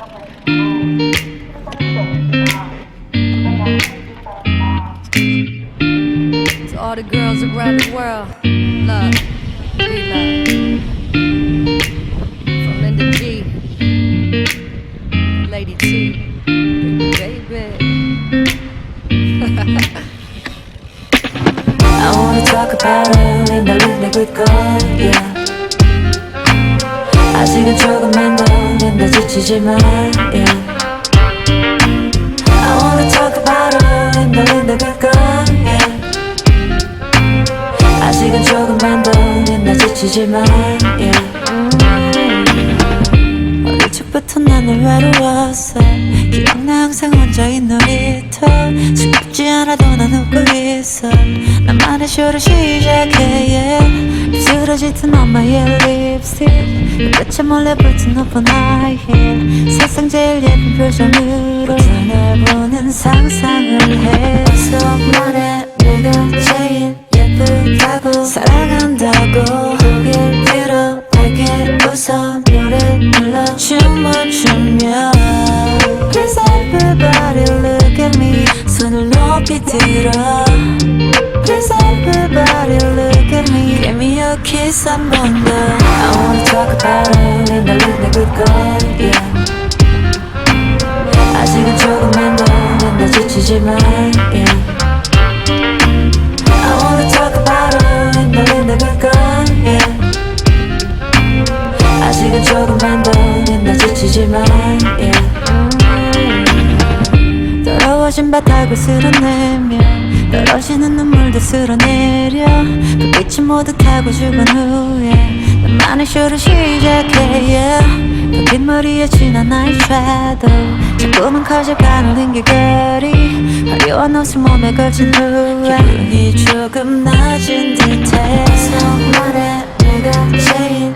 To all the girls around the world, love, be love. From Linda G, Lady T, baby. I wanna talk about it in the 내 굿걸 yeah. 아직은 조금만 더 nen 다 지치지만 yeah. I wanna talk about it 내 굿걸 yeah. 아직은 조금만 더 nen다 지치지만 yeah. 어릴 적부터 나는 외로웠어 기억나 항상 혼자인 놀이터 즐겁지 않아도 난 웃고 있어 나만의 쇼를 시작해 yeah. 짙은 엄마의 립스틱 끝에 몰래 붙은 오픈 아이힐 세상 제일 예쁜 표정으로 전해보는 상상을 해 말해. 내가 제일 예쁘다고 사랑한다고 고개를 들어. 내게 웃어 노래 불러 춤을 추며 Please everybody look at me. 손을 높이 들어. Please everybody look a kiss 한번더 I wanna talk about it the look 내 good yeah 아직은 조금만 더 nen다 지치지만 yeah I wanna talk about it the look 내 good yeah 아직은 조금만 더 nen다 지치지만 yeah 더러워진 바닥을 쓸어내며 떨어지는 눈물도 쓸어내려. 불빛이 모두 타고 죽은 후에 나만의 쇼를 시작해 yeah. 긴 머리에 진한 나의 shadow. 자꾸만 커져가는 링기거리. 화려한 옷을 몸에 걸친 후에 기분이 조금 낮은 듯해. 정말에 내가 제일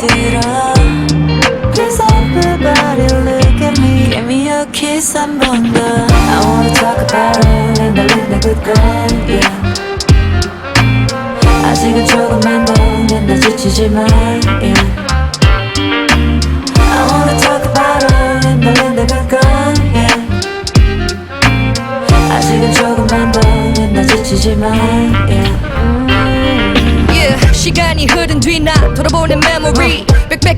들어 Please everybody look at me Give me a kiss 한 번 더 I wanna talk about it the look 내 good girl yeah 아직은 조금만 더 nen다 지치지만 yeah I wanna talk about it the look 내 good girl yeah 아직은 조금만 더 nen다 지치지만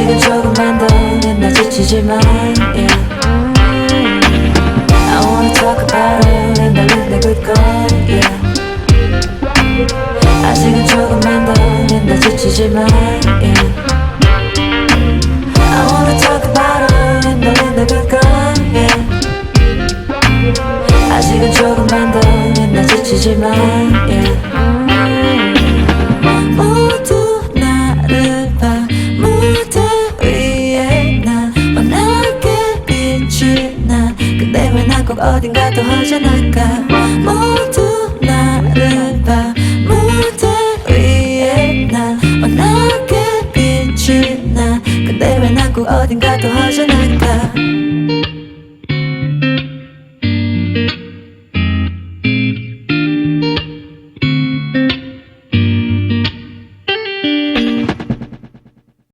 아직은 조금만 더 nen다 지치지만 yeah I wanna talk about it the look 내 good girl yeah 아직은 조금만 더 nen다 지치지만 난꼭 어딘가 더 허전할까? 모두 나를 봐 무대 위에 나 환하게 빛이 나. 근데 왜 난꼭 어딘가 더 허전할까